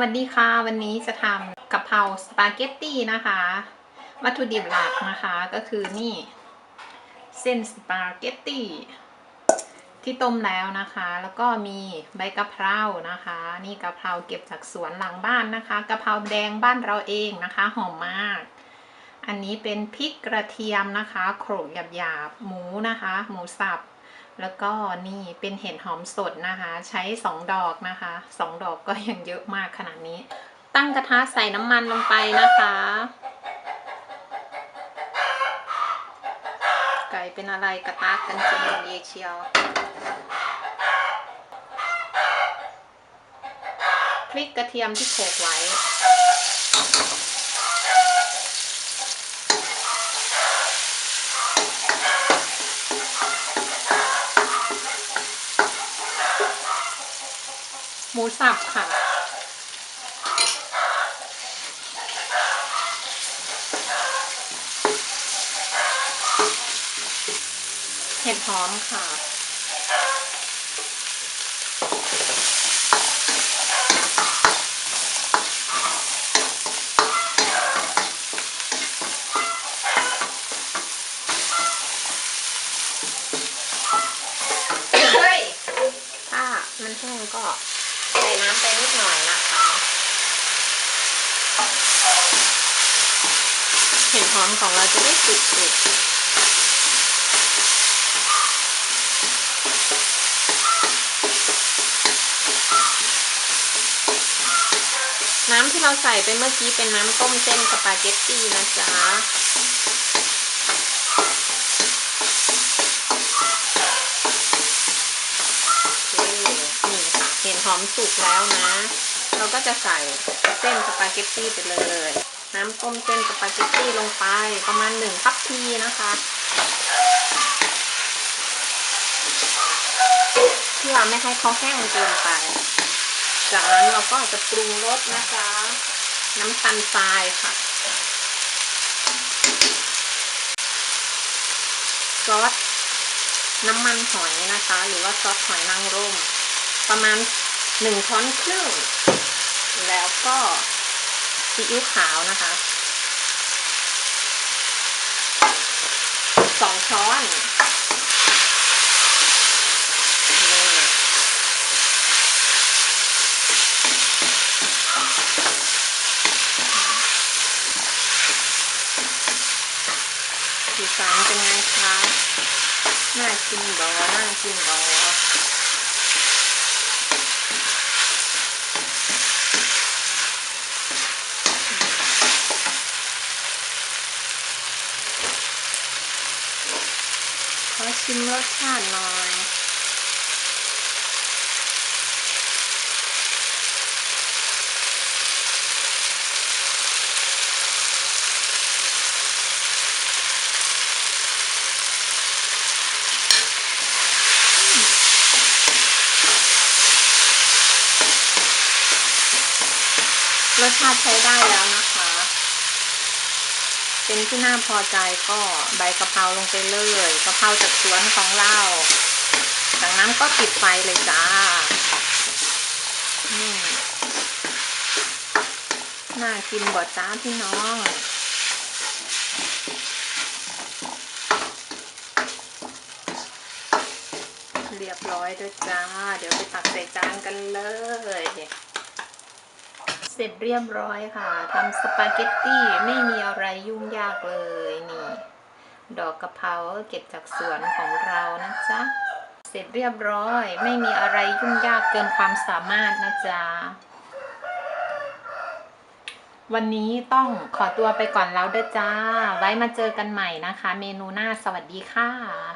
วัสดีค่ะ วันนี้จะทำกะเพราสปาเกตตี้นะคะ วัตถุดิบหลักนะคะก็คือนี่ เส้นสปาเกตตี้ที่ต้มแล้วนะคะ แล้วก็มีใบกะเพรานะคะ นี่กะเพราเก็บจากสวนหลังบ้านนะคะกะเพราแดงบ้านเราเองนะคะหอมมาก อันนี้เป็นพริกกระเทียมนะคะโขลกหยาบๆหมูนะคะ หมูสับ แล้วก็นี่เป็นเห็ดหอมสดนะคะ ใช้สองดอกนะคะสองดอกก็ยังเยอะมากขนาดนี้ ตั้งกระทะใส่น้ำมันลงไปนะคะ ไก่เป็นอะไรกระตากกันจริงเอเชียวพริกกระเทียมที่โขลกไว้ หมูสับค่ะเห็ดหอมค่ะเฮ้ยถ้ามันแห้งก็ ใส่น้ำไปนิดหน่อยนะคะ เห็ดหอมของเราจะได้สุกๆน้ำที่เราใส่ไปเมื่อกี้เป็นน้ำต้มเส้นสปาเกตตี้นะจ๊ะ โอเคนี่ค่ะเหอมสุกแล้วนะ เราก็จะใส่เส้นสปาเกตตี้ไปเลย น้ำต้มเส้นสปาเกตตี้ลงไปประมาณหนึ่งคัพพีนะคะเพื่อไม่ให้เขาแห้งเกินไป จากนั้นเราก็จะปรุงรสนะคะ น้ำตาลทรายค่ะซอสน้ำมันหอยนะคะ หรือว่าซอสหอยนางรมประมาณ หนึ่งช้อนครึ่ง แล้วก็ซีอิ๊วขาวนะคะสองช้อนดีสีสันเป็นไงคะ น่ากินบอน่ากินบอ ขอชิมรสชาติหน่อยรสชาติใช้ได้แล้วนะคะ เป็นที่น่าพอใจก็ใบกะเพราลงไปเลยกะเพราจากสวนของเราจากนั้นก็ปิดไฟเลยจ้าน่ากินบ่จ้าพี่น้องเรียบร้อยด้วยจ้า เดี๋ยวไปตักใส่จานกันเลย เสร็จเรียบร้อยค่ะทำสปาเกตตี้ไม่มีอะไรยุ่งยากเลยนี่ ดอกกะเพราเก็บจากสวนของเรานะจ๊ะ เสร็จเรียบร้อยไม่มีอะไรยุ่งยากเกินความสามารถนะจ๊ะวันนี้ต้องขอตัวไปก่อนแล้วเด้อจ้า ไว้มาเจอกันใหม่นะคะ เมนูหน้าสวัสดีค่ะ